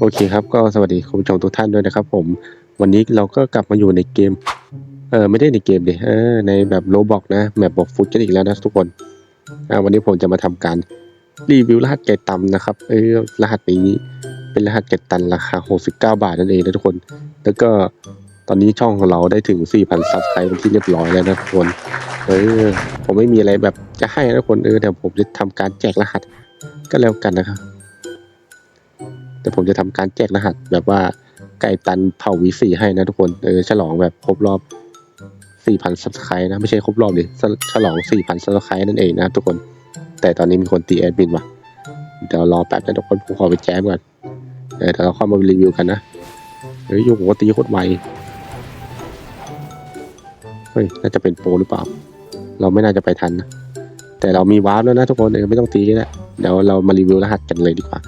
โอเคครับก็สวัสดีคุณผู้ชมทุกท่านด้วยนะครับผมวันนี้เราก็กลับมาอยู่ในเกมเออไม่ได้ในเกมดิเออในแบบโลบอกนะแมปบอกฟุตกันอีกแล้วนะทุกคนอ่าวันนี้ผมจะมาทำการรีวิวรหัสไก่ตำนะครับเออรหัสนี้เป็นรหัสไก่ตันราคา 69 บาทนั่นเองนะทุกคน แล้วก็ตอนนี้ช่องของเราได้ถึง 4,000 ซับสไครต์เป็นที่เรียบร้อยแล้วนะทุกคนเออผมไม่มีอะไรแบบจะให้นะทุกคนเออเดี๋ยวผมจะทำการแจกรหัสก็แล้วกันนะครับ แต่ผมจะทำการแจกรหัสแบบว่าไก่ตันเผ่าวีสี่ให้นะทุกคนเออฉลองแบบครบรอบ 4,000ซับสไครต์นะ ไม่ใช่ครบรอบดิฉฉลอง 4,000ซับสไครต์นั่นเองนะทุกคน แต่ตอนนี้มีคนตีแอดมินว่ะเดี๋ยวรอแป๊บนะทุกคนผมขอไปแจ้มก่อนเดี๋ยวเราเข้ามารีวิวกันนะเฮ้ยยุ่งว่าตีโคตรไวเฮ้ยน่าจะเป็นโปรหรือเปล่า เราไม่น่าจะไปทันนะแต่เรามีวาร์ปแล้วนะทุกคนเออไม่ต้องตีก็ได้เดี๋ยวเรามารีวิวรหัสกันเลยดีกว่า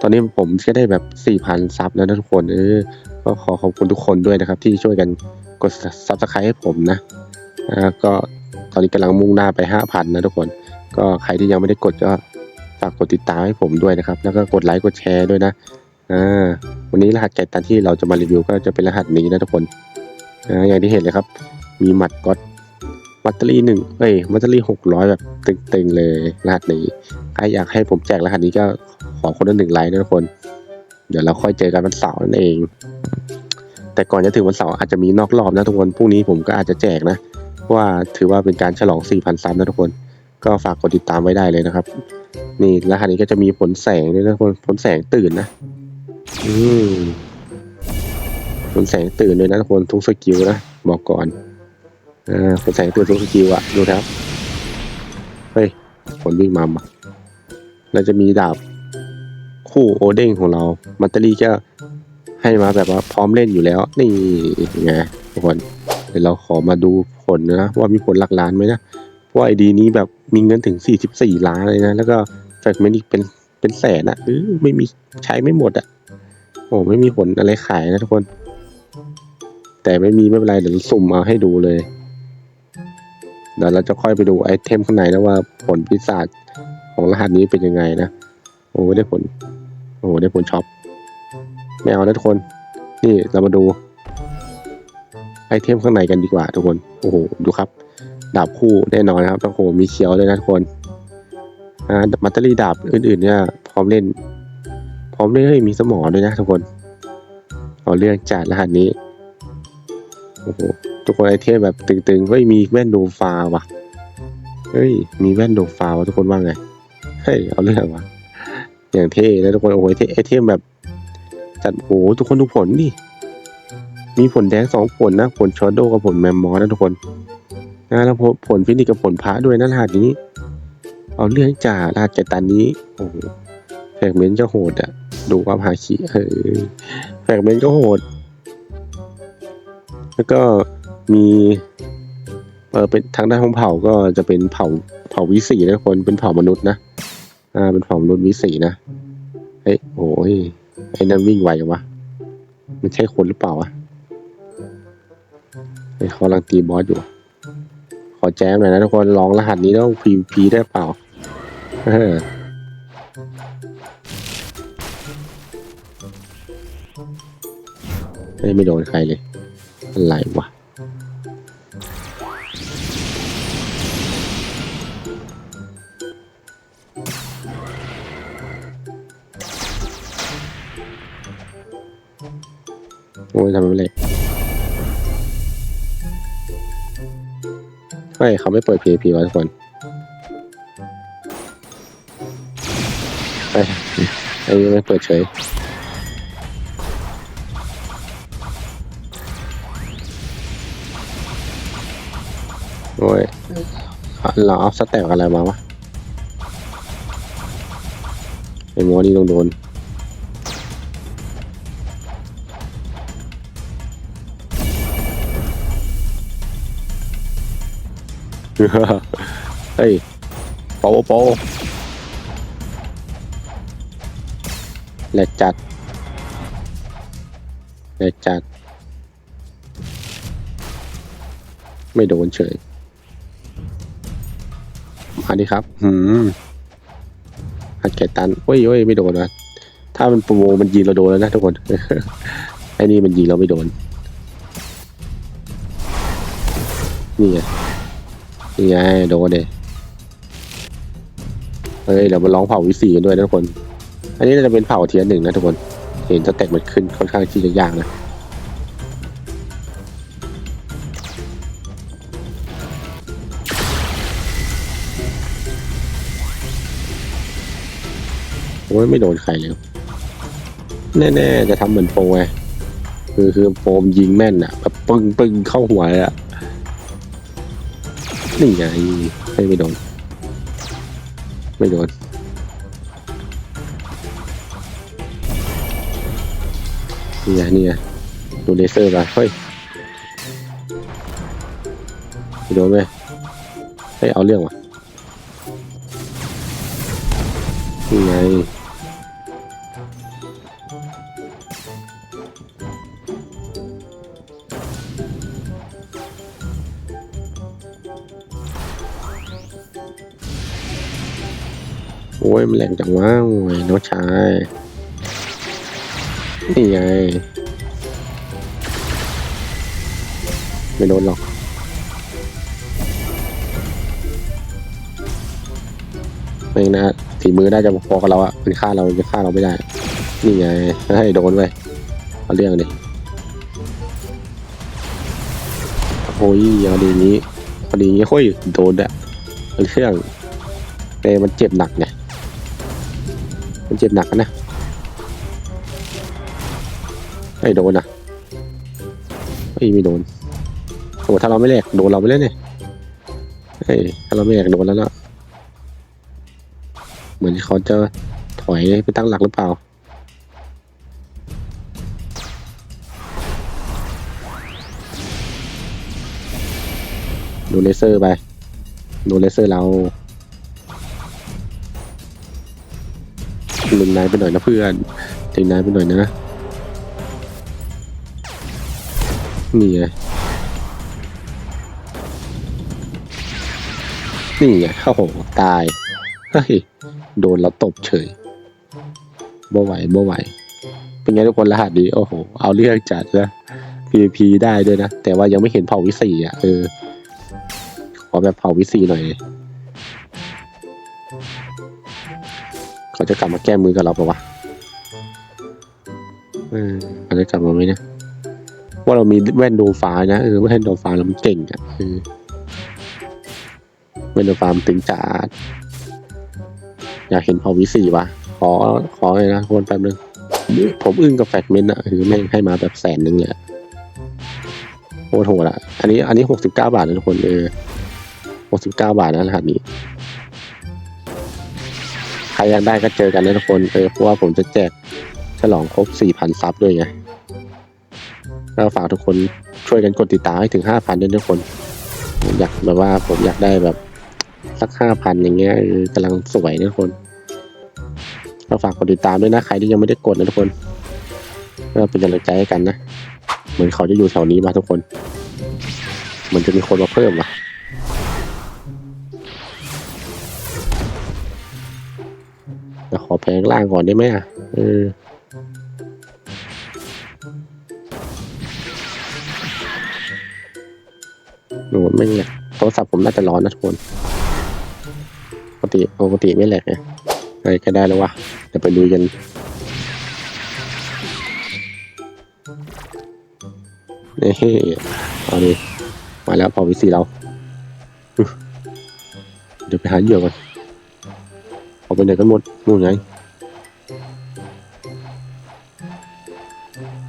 ตอนนี้ผมก็ได้แบบ 4,000 ซับแล้วนะทุกคนเออก็ขอขอบคุณทุกคนด้วยนะครับ ที่ช่วยกันกดซับสไครต์ให้ผมนะอ่าก็ตอนนี้กำลังมุ่งหน้าไป 5,000 นะทุกคน ก็ใครที่ยังไม่ได้กดก็ฝากกดติดตามให้ผมด้วยนะครับ แล้วก็กดไลค์กดแชร์ด้วยนะอ่าวันนี้รหัสไก่ตันที่เราจะมารีวิวก็จะเป็นรหัสนี้นะทุกคนอ่าอย่างที่เห็นเลยครับ มีหมัดก๊อตมัตเตอรี่หนึ่งเอ้ยมัตเตอรี่หกร้อยแบบตึงๆเลยรหัสนี้ใครอยากให้ผมแจกรหัสนี้ก็ ขอคนละหนึ่งไลค์นะทุกคน เดี๋ยวเราค่อยเจอกันวันเสาร์นั่นเอง แต่ก่อนจะถึงวันเสาร์อาจจะมีนอกรอบนะทุกคนพรุ่งนี้ผมก็อาจจะแจกนะว่าถือว่าเป็นการฉลอง 4,000 ซับนะทุกคน ก็ฝากกดติดตามไว้ได้เลยนะครับ นี่รหัสนี้ก็จะมีผลแสงด้วยนะทุกคนผลแสงตื่นนะ อืมผลแสงตื่นด้วยนะทุกคนทุกสกิลนะบอกก่อนอ่าผลแสงตื่นทุกสกิลอะดูครับเฮ้ยผลวิ่งมามาเราจะมีดาบ คู่โอเด้งของเรา มัตเตอรี่ก็ให้มาแบบว่าพร้อมเล่นอยู่แล้ว นี่ไงทุกคนเดี๋ยวเราขอมาดูผลนะ ว่ามีผลหลักล้านไหมนะเพราะไอดีนี้แบบมีเงินถึง 44 ล้านเลยนะ แล้วก็แฟกเมนต์อีกเป็นเป็นแสนอะเออไม่มีใช้ไม่หมดอะโอ้ไม่มีผลอะไรขายนะทุกคน แต่ไม่มีไม่เป็นไรเดี๋ยวสุ่มเอาให้ดูเลยเดี๋ยวเราจะค่อยไปดูไอเทมข้างในนะว่าผลพิศาจของรหัสนี้เป็นยังไงนะ โอ้ได้ผล โอ้โหได้ผลช็อปไม่เอาแล้วทุกคน นี่เรามาดู ไอเทมข้างในกันดีกว่าทุกคน โอ้โห ดูครับ ดาบคู่แน่นอนครับ โอ้โห มีเขียวเลยนะทุกคน อ่า มัตเตอรี่ดาบอื่นๆ เนี่ย พร้อมเล่น พร้อมเล่นเฮ้ยมีสมอด้วยนะทุกคน เอาเรื่องจัดรหัสนี้ โอ้โห ทุกคนไอเทมแบบตึงๆ เฮ้ย มีแว่นโดฟาว่ะ เฮ้ย มีแว่นโดฟาว่ะทุกคนว่าไง เฮ้ย เอาเรื่องว่ะ อย่างเท่นะทุกคน โอ้โหไอเทมแบบ จัดโอ้โหทุกคนดูผลดิ มีผลแดงสองผลนะ ผลชอโดกับผลแมมมอสนะทุกคนนะแล้วผลฟินิกกับผลพระด้วยนะรหัสนี้ เอาเรื่องจ่ารหัสแกตันนี้ โอ้โหแฟกเมนต์ก็โหดอะดูว่าพาคีเออแฟกเมนต์ก็โหด แล้วก็มีเออเป็นทางด้านของเผ่าก็จะเป็นเผ่าเผ่าวิสีนะทุกคนเป็นเผ่ามนุษย์นะ อ่าเป็นเผ่ามนุษย์วิสีนะ เฮ้ยโอ้ยไอ้นั่นวิ่งไวจังวะมันใช่คนหรือเปล่าวะไอ้ยเขาลังตีบอสอยู่ ขอแจ้มหน่อยนะทุกคนลองรหัสนี้ต้อง PVP ได้เปล่าเฮ้ยไม่โดนใครเลย อะไรวะ อ้ยทำไมไม่เลยเฮ้ยเขาไม่เปิด PVP วะทุกคนเฮ้ไอ้นี่ไม่เปิดเฉยโอ้ยเราเอาสแต็กอะไรมาวะไอ้หมนี่ต้องโดน เฮ้ยโปโปแหลกจัดแหลกจัด ไม่โดนเฉยมาดิครับ หืมฮัดแกตันโอ้ยโอ้ยไม่โดนวะถ้ามันโปรมันยิงเราโดนแล้วนะทุกคน ไอ้นี่มันยิงเราไม่โดน นี่ไง นี่ไงโดนเลยเฮ้ยเดี๋ยวมาร้องเผาวิสีกันด้วยนะทุกคน อันนี้น่าจะเป็นเผ่าเทียนหนึ่งนะทุกคน เห็นสเต็ปมันขึ้นค่อนข้างที่จะยากนะโอ้ยไม่โดนใครเลยแน่ๆจะทำเหมือนโปรไงคือคือโปมยิงแม่นอะแบบปึ้งปึ้งเข้าหัวเลยอะ นี่ไงไม่ไม่โดน ไม่โดนนี่ไงนี่ไงดูเลเซอร์ไปเฮ้ยไม่โดนไหมเฮ้ยเอาเรื่องว่ะนี่ไง โอ้ยมันแรงจังวะโอ้ยน้องชายนี่ไงไม่โดนหรอกไม่นะฝีมือน่าจะพอกับเราอะมันฆ่าเราจะฆ่าเราไม่ได้ นี่ไงให้โดนไว้เอาเรื่องดิโอ้ยเอาดีนี้พอดีนี้โอ้ยโดนอะเอาเรื่องแต่มันเจ็บหนักไง มันเจ็บหนักนะไอ้โดนอะไอ้ไม่โดนโอ้ถ้าเราไม่แลกโดนเราไปแล้วเนี่ยเฮ้ถ้าเราไม่แลกโดนแล้วเนาะเหมือนเขาจะถอยไปตั้งหลักหรือเปล่าดูเลเซอร์ไปดูเลเซอร์เรา ลุมนายไปหน่อยนะเพื่อนถึงนายไปหน่อยนะนี่ไงนี่ไงโอ้โหตายเฮ้ยโดนเราตบเฉยบ่ไหวบ่ไหว เป็นไงทุกคนรหัสดีโอ้โห เอาเรื่องจัดนะ PVP ได้ด้วยนะ แต่ว่ายังไม่เห็นเผ่าวิสีอะเออ ขอแบบเผ่าวิสีหน่อย เขาจะกลับมาแก้มือกับเราปะวะเออเขาจะกลับมาไหมเนี่ยว่าเรามีแว่นดูฟ้านะเออแว่นดูฟ้าเราเก่งอะเออแว่นดูฟ้ามันตึงจัดอยากเห็นเผ่าวิสีวะขอขอเลยนะคนแป๊บนึงผมอึ้งกับแฟกเมนต์อะคือแม่งให้มาแบบแสนนึงเลยอะโคตรโหดอะ อันนี้อันนี้หกสิบเก้าบาทนะทุกคนเออหกสิบเก้าบาทนะรหัสนี้ ครอยากได้ก็เจอกันนะทุกคนเออเพราะว่าผมจะแจกฉลองครบ 4,000 ซับด้วยไงก็ฝากทุกคนช่วยกันกดติดตามให้ถึง 5,000ด้วยทุกคนผมอยากแบบว่าผมอยากได้แบบสัก 5,000 อย่างเงี้ยกำลังสวยนะทุกคนก็ฝากกดติดตามด้วยนะใครที่ยังไม่ได้กดนะทุกคนก็เป็นกำลังใจให้กันนะ เหมือนเขาจะอยู่แถวนี้มาทุกคน เหมือนจะมีคนมาเพิ่มว่ะ อแพงล่างก่อนได้ไหมอะเออหนูไม่แหลกโทรศัพท์ผมน่าจะร้อนนะทุกคนปกติปกติไม่แหลกไงอะไรก็ได้แล้ววะเดี๋ยวไปดูกันนี่เอาดิมาแล้วพอวิสีเรา เดี๋ยวไปหาเหยื่อก่อน เอาไปไหนกันหมดนู่นไง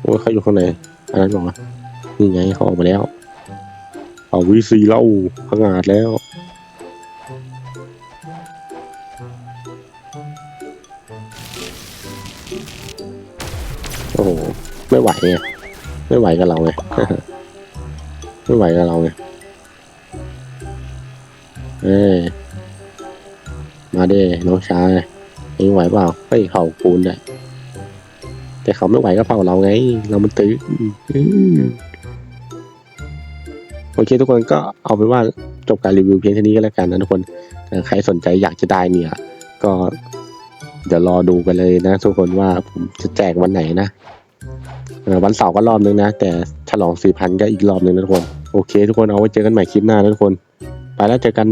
โอ้ยเขาอยู่ข้างในอันนั้นบอกว่านี่ไงเขาออกมาแล้ว เอาวีซีเล่าพังอาจแล้วโอ้โหไม่ไหวไงไม่ไหวกับเราไงไม่ไหวกับเราไงเอ้ มาเด้น้องชายเองไหวเปล่าเฮ้ยเขาปูนเนี่ยแต่เขาไม่ไหวก็เผาเราไง เรามันตื้อโอเคทุกคนก็เอาเป็นว่าจบการรีวิวเพียงเท่านี้ก็แล้วกันนะทุกคนใครสนใจอยากจะได้เนี่ย ก็เดี๋ยวรอดูกันเลยนะ ทุกคนว่าผมจะแจกวันไหนนะวันเสาร์ก็รอบนึงนะ แต่ฉลองสี่พันก็อีกรอบนึงนะทุกคน โอเค ทุกคนเอาไว้เจอกันใหม่คลิปหน้านะทุกคน ไปแล้วเจอกัน